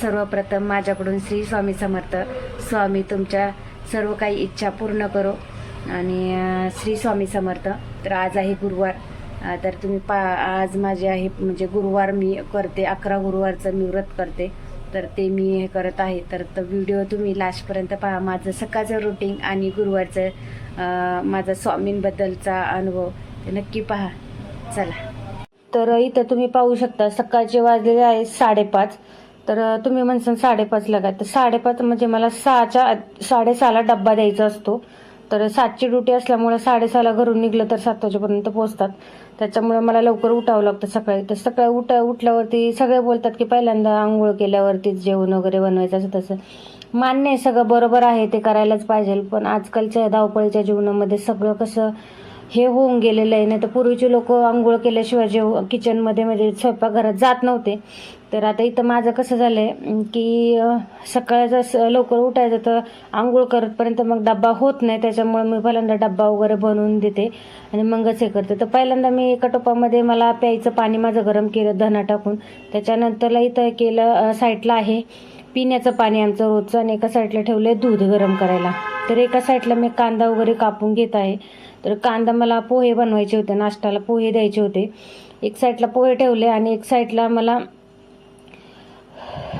सर्वप्रथम माझ्याकडून श्री स्वामी समर्थ. स्वामी तुमच्या सर्व काही इच्छा पूर्ण करो. आणि श्री स्वामी समर्थ. तर आज आहे गुरुवार. तर तुम्ही पा आज माझे आहे म्हणजे गुरुवार मी करते अकरा गुरुवारचं मी व्रत करते. तर ते मी हे करत आहे. तर तो व्हिडिओ तुम्ही लास्टपर्यंत पहा. माझं सकाळचं रुटीन आणि गुरुवारचं माझा स्वामींबद्दलचा अनुभव ते नक्की पहा. चला. तर इथं तुम्ही पाहू शकता सकाळचे वाजलेले आहे साडेपाच. तर तुम्ही म्हणसान साडेपाचला काय तर साडेपाच म्हणजे मला सहाच्या साडेसहाला डब्बा द्यायचा असतो. तर सातची ड्युटी असल्यामुळे साडेसहाला घरून निघलं तर सात वाजेपर्यंत पोहोचतात. त्याच्यामुळे मला लवकर उठावं लागतं सकाळी. तर सकाळी उठ उठल्यावरती सगळे बोलतात की पहिल्यांदा आंघोळ केल्यावरतीच जेवण वगैरे बनवायचं असं तसं. मान्य आहे सगळं बरोबर आहे ते करायलाच पाहिजे पण आजकालच्या धावपळीच्या जीवनामध्ये सगळं कसं हे होऊन गेलेलं आहे. नाही तर पूर्वीचे लोक आंघोळ केल्याशिवाय जेव किचनमध्ये म्हणजे स्वयंपाकघरात जात नव्हते. तर आता इथं माझं कसं झालंय आहे की सकाळचं लवकर उठायचं तर आंघोळ करतपर्यंत मग डब्बा होत नाही. त्याच्यामुळे मी पहिल्यांदा डब्बा वगैरे बनवून देते आणि मगच हे करते. तर पहिल्यांदा मी एका टोपामध्ये मला प्यायचं पाणी माझं गरम केलं धना टाकून. त्याच्यानंतरला इथं केलं साईटला साईडला आहे. पिण्याचं पाणी आमचं रोजचं आणि एका साईडला ठेवलं आहे दूध गरम करायला. तर एका साईडला मी कांदा वगैरे कापून घेत आहे. तर कांदा मला पोहे बनवायचे होते नाश्त्याला पोहे द्यायचे होते. एक साईडला पोहे ठेवले आणि एक साईडला मला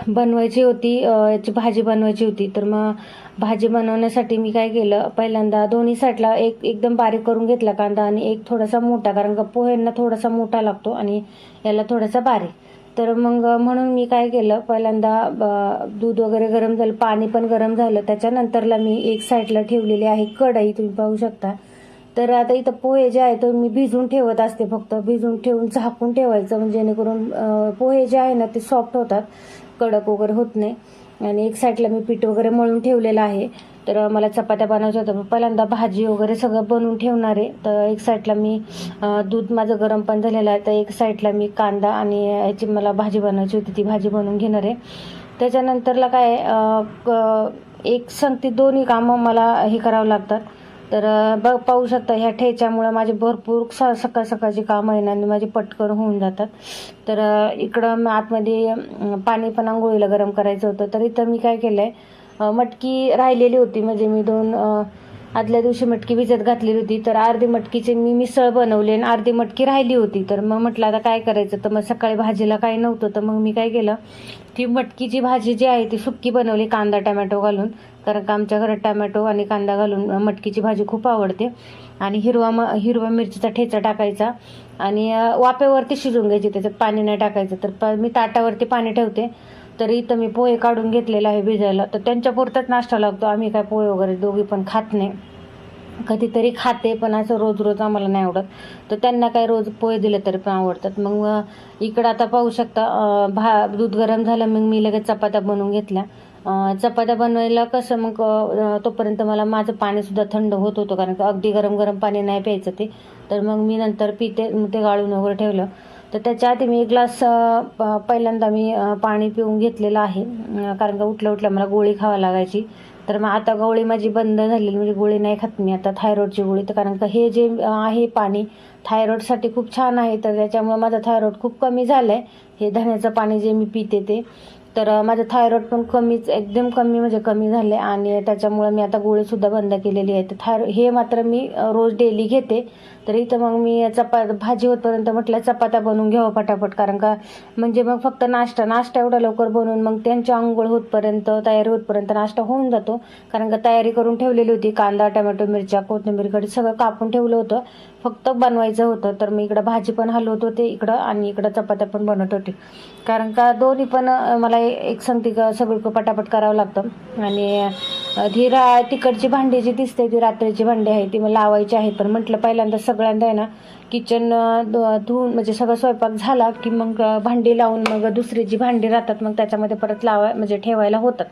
बनवायची होती याची भाजी बनवायची होती. तर मग भाजी बनवण्यासाठी मी काय केलं पहिल्यांदा दोन्ही साईडला एक एकदम बारीक करून घेतला कांदा आणि एक थोडासा मोठा कारण का पोह्यांना थोडासा मोठा लागतो आणि याला थोडासा बारीक. तर मग म्हणून मी काय केलं पहिल्यांदा ब- दूध वगैरे गरम झालं पाणी पण गरम झालं. त्याच्यानंतरला मी एक साईडला ठेवलेली आहे कढई तुम्ही पाहू शकता. तर आता इथं पोहे जे आहे तर मी भिजून ठेवत असते फक्त. भिजून ठेवून झाकून ठेवायचं म्हणजे जेणेकरून पोहे जे आहे ना ते सॉफ्ट होतात. कडक वगैरे होत नाही. आणि एक साईडला मी पीठ वगैरे मळून ठेवलेलं आहे. तर मला चपात्या बनवायच्या होत्या. पहिल्यांदा भाजी वगैरे सगळं बनवून ठेवणार आहे. तर एक साईडला मी दूध माझं गरम पण झालेलं आहे. तर एक साईडला मी कांदा आणि याची मला भाजी बनवायची होती. ती भाजी बनवून घेणार आहे. त्याच्यानंतरला काय क- एक संगती दोन्ही कामं मला हे करावं लागतात. तर ब बघ पाहू शकता ह्या ठेच्यामुळे माझे भरपूर स सकाळ सकाळची कामं आहे ना आणि माझे पटकन होऊन जातात. तर इकडं आतमध्ये पाणी पण आंघोळीला गरम करायचं होतं. तर इथं मी काय केलं आहे मटकी राहिलेली होती. म्हणजे मी दोन आदल्या दिवशी मटकी भिजत घातलेली होती. तर अर्धी मटकीची मी मिसळ बनवली आणि अर्धी मटकी राहिली होती. तर मग म्हटलं आता काय करायचं? तर मग सकाळी भाजीला काही नव्हतं. तर मग मी काय केलं ती मटकीची भाजी जी आहे ती सुक्की बनवली कांदा टमॅटो घालून. कारण का आमच्या घरात टमॅटो आणि कांदा घालून मटकीची भाजी खूप आवडते. आणि हिरवा म हिरवा मिरचीचा ठेचा टाकायचा आणि अं, वाफेवरती शिजून घ्यायची. त्याच्यात पाणी नाही टाकायचं. तर प- मी ताटावरती पाणी ठेवते. तर इथं मी पोहे काढून घेतलेला आहे भिजायला. तर त्यांच्या पुरताच नाश्ता लागतो. आम्ही काय पोहे वगैरे दोघी पण खात नाही. कधीतरी खाते पण असं रोज रोज आम्हाला नाही आवडत. तर त्यांना काय रोज पोहे दिले तरी पण आवडतात. मग इकडं आता पाहू शकता भा दूध गरम झालं मग मी लगेच चपात्या बनवून घेतल्या. चपात्या बनवायला कसं मग तोपर्यंत मला माझं पाणीसुद्धा थंड होत होतं. कारण अगदी गरम गरम पाणी नाही प्यायचं ते. तर मग मी नंतर पिते मग ते गाळून वगैरे ठेवलं. तर त्याच्या आधी मी एक ग्लास प- पहिल्यांदा मी पाणी पिऊन घेतलेलं आहे. कारण का उठल्या उठल्या मला गोळी खावा लागायची. तर मग आता गोळी माझी बंद झालेली म्हणजे गोळी नाही खात मी आता थायरॉईडची गोळी. तर कारण का हे जे आहे पाणी थायरॉईडसाठी खूप छान आहे. तर त्याच्यामुळे माझा थायरॉईड खूप कमी झालं आहे हे धण्याचं पाणी जे मी पिते ते. तर माझं थायरॉईड पण कमीच एकदम कमी म्हणजे कमी झाले आणि त्याच्यामुळे मी आता गोळीसुद्धा बंद केलेली आहे. तर थायरॉइड हे मात्र मी रोज डेली घेते. तर इथं मग मी चपा भाजी होतपर्यंत म्हटलं चपात्या बनवून घ्यावं पटापट. कारण का म्हणजे मग फक्त नाश्ता नाश्ता एवढा लवकर बनवून मग त्यांची आंघोळ होतपर्यंत तयारी होतपर्यंत नाश्ता होऊन जातो. कारण का तयारी करून ठेवलेली होती. कांदा टमॅटो मिरच्या कोथिंबीर कडी सगळं कापून ठेवलं होतं. फक्त बनवायचं होतं तर मी इकडं भाजी पण हलवत होते इकडं आणि इकडं चपात्या पण बनवत होते. कारण का दोन्ही पण मला एक संगती सगळं पटापट करावं लागतं. आणि ती रा तिकडची भांडी जी दिसते ती रात्रीची भांडी आहे ती मला लावायची आहे पण म्हटलं पहिल्यांदा सगळ्यांदा आहे ना किचन धुवून म्हणजे सगळं स्वयंपाक झाला की मग भांडी लावून मग दुसरी जी भांडी राहतात मग त्याच्यामध्ये परत लावा म्हणजे ठेवायला होतात.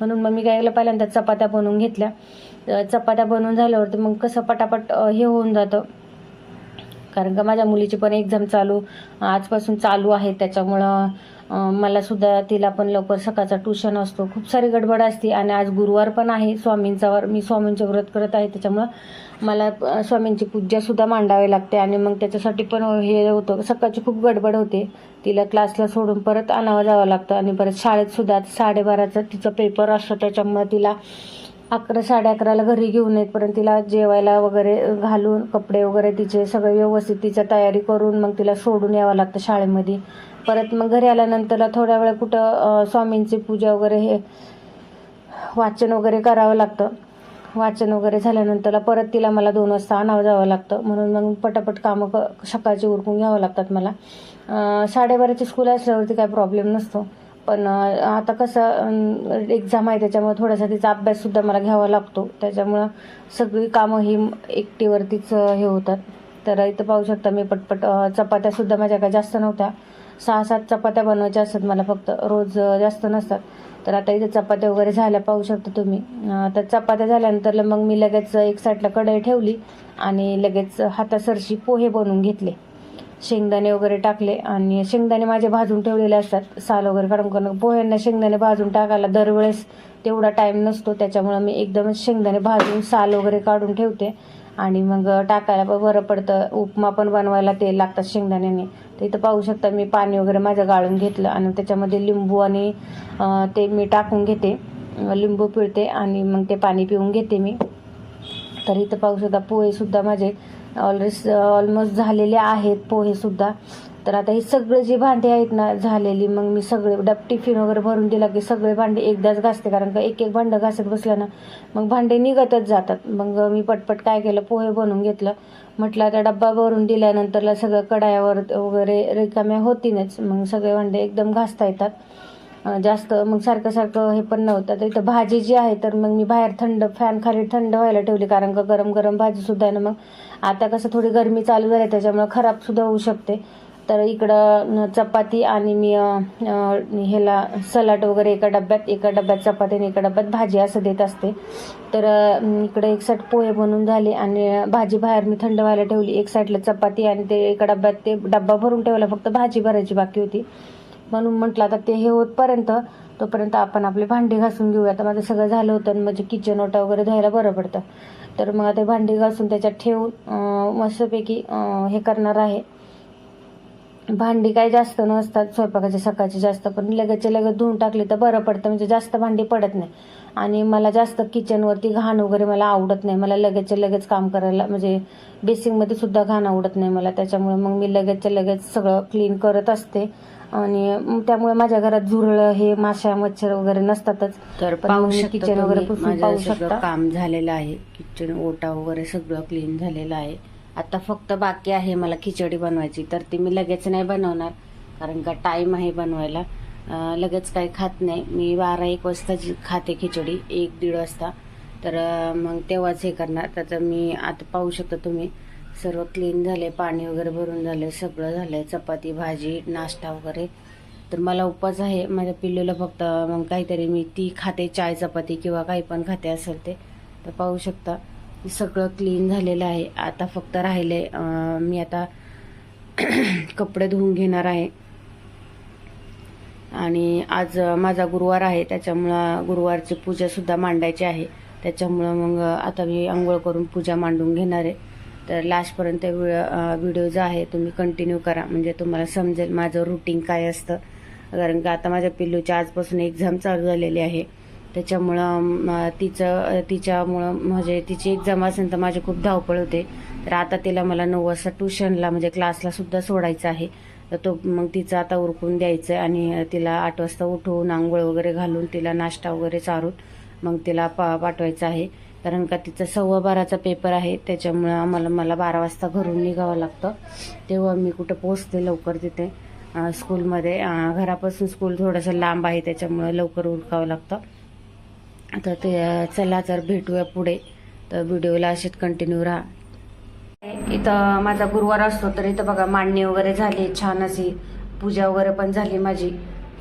म्हणून मग मी काय केलं पहिल्यांदा चपात्या बनवून घेतल्या. चपात्या बनवून झाल्यावरती मग कसं पटापट हे होऊन जातं. कारण का माझ्या मुलीची पण एक्झाम चालू आजपासून चालू आहे त्याच्यामुळं मला सुद्धा तिला पण लवकर सकाळचा ट्युशन असतो. खूप सारी गडबड असते आणि आज गुरुवार पण आहे. स्वामींचा वार मी स्वामींचं व्रत करत आहे. त्याच्यामुळं मला स्वामींची पूजासुद्धा मांडावी लागते आणि मग त्याच्यासाठी पण हे होतं. सकाळची खूप गडबड होते. तिला क्लासला सोडून परत आणावं जावं लागतं आणि परत शाळेतसुद्धा साडेबाराचा तिचा पेपर असतो. त्याच्यामुळं तिला अकरा साडे अकराला घरी घेऊन येत पण तिला जेवायला वगैरे घालून कपडे वगैरे तिचे सगळे व्यवस्थित तिचं तयारी करून मग तिला सोडून यावं लागतं शाळेमध्ये. परत मग घरी आल्यानंतरला थोड्या वेळ कुठं स्वामींची पूजा वगैरे हे वाचन वगैरे करावं लागतं. वाचन वगैरे झाल्यानंतरला परत तिला मला दोन वाजता आणावं जावं लागतं. म्हणून मग पटापट कामं क सकाळची उरकून घ्यावं लागतात मला. साडेबाराची स्कूल असल्यावरती काय प्रॉब्लेम नसतो. पण आता कसं एक्झाम आहे त्याच्यामुळे थोडासा तिचा अभ्याससुद्धा मला घ्यावा लागतो. त्याच्यामुळं सगळी कामं ही एकटीवरतीच हे होतात. तर इथं पाहू शकता मी पटपट चपात्यासुद्धा माझ्या काय जास्त नव्हत्या. सहा सात चपात्या बनवायच्या असतात मला फक्त. रोज जास्त नसतात. तर आता इथे चपात्या वगैरे झाल्या पाहू शकता तुम्ही. तर चपात्या झाल्यानंतर मग मी लगेच एक साईडला कढई ठेवली आणि लगेच हातासरशी पोहे बनवून घेतले. शेंगदाणे वगैरे टाकले आणि शेंगदाणे माझे भाजून ठेवलेले असतात. साल वगैरे काढून करून पोह्यांना शेंगदाणे भाजून टाकायला दरवेळेस तेवढा टाईम नसतो. त्याच्यामुळं मी एकदमच शेंगदाणे भाजून साल वगैरे काढून ठेवते. आणि मग टाकायला पण बरं पडतं. उपमा पण बनवायला तेल लागतात शेंगदाण्याने. तर इथं पाहू शकता मी पाणी वगैरे माझं गाळून घेतलं आणि त्याच्यामध्ये लिंबू आणि ते मी टाकून घेते. लिंबू पिळते आणि मग ते पाणी पिऊन घेते मी. तर इथं पाहू शकता पोहेसुद्धा माझे ऑलरेडी ऑलमोस्ट झालेले आहेत. पोहेसुद्धा तर आता हे सगळे जे भांडे आहेत ना झालेली मग मी सगळे डब टिफिन वगैरे भरून दिला की सगळे भांडे एकदाच घासते कारण का एक एक भांडं घासत बसलं ना मग भांडे निघतच जातात. मग मी पटपट काय केलं पोहे बनवून घेतलं. म्हटलं आता डब्बा भरून दिल्यानंतरला सगळं कडायावर वगैरे रिकाम्या होतीनच मग सगळे भांडे एकदम घासता येतात. जास्त मग सारखं सारखं हे पण नव्हतं. तर इथं भाजी जी आहे तर मग मी बाहेर थंड फॅन खाली थंड व्हायला ठेवली कारण का गरम गरम भाजी सुद्धा आहे ना मग आता कसं थोडी गरमी चालू झाली त्याच्यामुळे खराब सुद्धा होऊ शकते. तर इकडं चपाती आणि मी ह्याला सलाड वगैरे एका डब्यात एका डब्यात चपाती आणि एका डब्यात भाजी असं देत असते. तर इकडे एक साईड पोहे बनवून झाले आणि भाजी बाहेर मी थंड व्हायला ठेवली. एक साईडला चपाती आणि ते एका डब्यात ते डब्बा भरून ठेवला फक्त भाजी भरायची बाकी होती. म्हणून म्हटलं आता ते हे होतपर्यंत तोपर्यंत आपण आपले भांडी घासून घेऊया. आता माझं सगळं झालं होतं आणि म्हणजे किचन ओटा वगैरे धुवायला बरं पडतं. तर मग ते भांडी घासून त्याच्यात ठेवून मस्तपैकी हे करणार आहे. भांडी काय जास्त नसतात स्वयंपाकाचे सकाळचे जास्त पण लगेचच्या लगेच धुवून टाकली तर बरं पडतं म्हणजे जास्त भांडी पडत नाही. आणि मला जास्त किचनवरती घाण वगैरे मला आवडत नाही. मला लगेचच्या लगेच काम करायला म्हणजे बेसिंगमध्ये सुद्धा घाण आवडत नाही मला. त्याच्यामुळे मग मी लगेचच्या लगेच सगळं क्लीन करत असते. आणि त्यामुळे माझ्या घरात झुरळ हे माशा मच्छर वगैरे नसतातच. तर किचन वगैरे. काम झालेलं आहे. किचन ओटा वगैरे सगळं क्लीन झालेलं आहे. आता फक्त बाकी आहे मला खिचडी बनवायची तर ती मी लगेच नाही बनवणार कारण का टाइम आहे बनवायला. लगेच काही खात नाही. मी बारा एक वाजता खाते खिचडी एक दीड वाजता. तर मग तेव्हाच हे करणार. त्याचं मी आता पाहू शकता तुम्ही सर्व क्लीन झाले पाणी वगैरे भरून झाले सगळं झालंय. चपाती भाजी नाश्ता वगैरे. तर मला उपवास आहे. माझ्या पिल्लूला फक्त मग काहीतरी मी ती खाते चाय चपाती किंवा काही पण खाते असेल ते. तर पाहू शकता. सगळं क्लीन झालेलं आहे. आता फक्त राहिले मी आता कपडे धुवून घेणार आहे. आणि आज माझा गुरुवार आहे त्याच्यामुळं गुरुवारची पूजासुद्धा मांडायची आहे. त्याच्यामुळं मग आता मी आंघोळ करून पूजा मांडून घेणार आहे. तर लास्टपर्यंत व्हिडिओ जो आहे तुम्ही कंटिन्यू करा. म्हणजे तुम्हाला समजेल माझं रुटीन काय असतं. कारण का आता माझ्या पिल्लूच्या आजपासून एक्झाम चालू झालेली आहे. त्याच्यामुळं तिचं तिच्यामुळं म्हणजे तिची एक्झाम असेल तर माझी खूप धावपळ होते. तर आता तिला मला नऊ वाजता ट्युशनला म्हणजे क्लासला सुद्धा सोडायचं आहे. तर तो मग तिचं आता उरकून द्यायचं आणि तिला आठ वाजता उठवून आंघोळ वगैरे घालून तिला नाश्ता वगैरे चारून मग तिला पा पाठवायचं आहे. कारण का तिचा सव्वा बाराचा पेपर आहे त्याच्यामुळं आम्हाला मला बारा वाजता घरून निघावं लागतं. तेव्हा मी कुठं पोचते लवकर तिथे स्कूलमध्ये. घरापासून स्कूल थोडंसं लांब आहे त्याच्यामुळं लवकर उरकावं लागतं. आता ते चला जर भेटूया पुढे. तर व्हिडिओला असेच कंटिन्यू राहा. इथं माझा गुरुवार असतो तर इथं बघा मांडणी वगैरे झाली छान अशी पूजा वगैरे पण झाली माझी.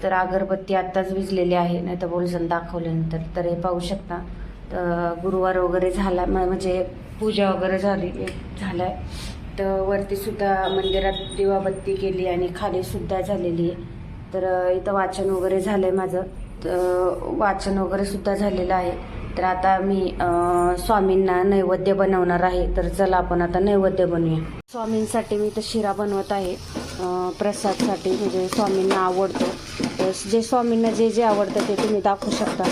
तर अगरबत्ती आत्ताच विजलेली आहे नाही तर बोलसन दाखवल्यानंतर. तर हे पाहू शकता. तर गुरुवार वगैरे झाला म्हणजे पूजा वगैरे झाली झालाय. तर वरती सुद्धा मंदिरात दिवाबत्ती केली आणि खाली सुद्धा झालेली आहे. तर इथं वाचन वगैरे झालंय माझं. वाचन वगैरे सुद्धा झालेलं आहे. तर आता मी स्वामींना नैवेद्य बनवणार आहे. तर चला आपण आता नैवेद्य बनवूया. स्वामींसाठी मी तर शिरा बनवत आहे. प्रसादसाठी म्हणजे स्वामींना आवडतो. तर जे स्वामींना जे जे आवडतं ते तुम्ही दाखवू शकता.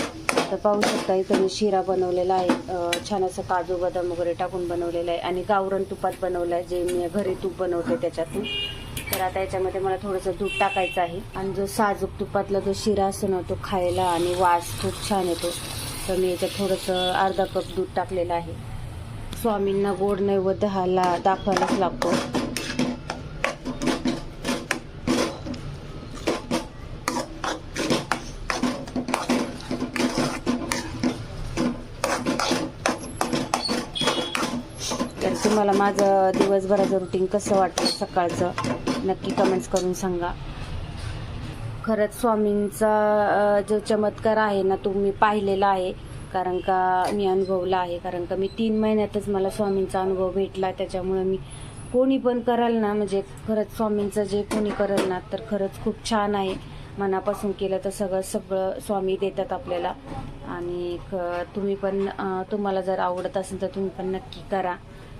तर पाहू शकता इथं मी शिरा बनवलेला आहे. छान असं काजू बदाम वगैरे टाकून बनवलेलं आहे. आणि गावरण तुपात बनवलं आहे. जे मी घरी तूप बनवते त्याच्यातून. तर आता याच्यामध्ये मला थोडंसं दूध टाकायचं आहे. आणि जो साजूक तुपातला जो शिरा असतो ना तो खायला आणि वास खूप छान येतो. तर मी याच्यात थोडंसं अर्धा कप दूध टाकलेलं आहे. स्वामींना गोड नैवेद्य हाला दाखवायलाच लागतो. तर तुम्हाला माझं दिवसभराचं रुटीन कसं वाटतं सकाळचं? नक्की कमेंट्स करून सांगा. खरंच स्वामींचा जो चमत्कार आहे ना तो मी पाहिलेला आहे. कारण का मी अनुभवला आहे. कारण का मी तीन महिन्यातच मला स्वामींचा अनुभव भेटला. त्याच्यामुळे मी कोणी पण कराल ना म्हणजे खरंच स्वामींचं जे कोणी करेल ना तर खरंच खूप छान आहे. मनापासून केलं तर सगळं सगळं स्वामी देतात आपल्याला. आणि क- तुम्ही पण तुम्हाला जर आवडत असेल तर तुम्ही पण नक्की करा.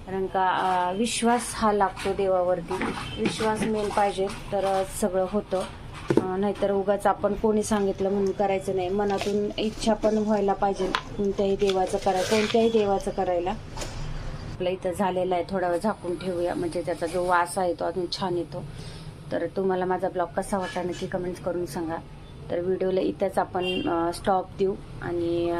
कारण का विश्वास हा लागतो देवावरती. विश्वास मेन पाहिजे तर सगळं होतं. नाहीतर उगाच आपण कोणी सांगितलं म्हणून करायचं नाही. मनातून इच्छा पण व्हायला पाहिजे कोणत्याही देवाचं करा कोणत्याही देवाचं करायला. आपलं इथं झालेलं आहे थोडा वेळ झाकून ठेवूया. म्हणजे त्याचा जो वास आहे तो अजून छान येतो. तर तुम्हाला माझा ब्लॉग कसा वाटला नक्की कमेंट्स करून सांगा. तर व्हिडिओला इथंच आपण स्टॉप देऊ. आणि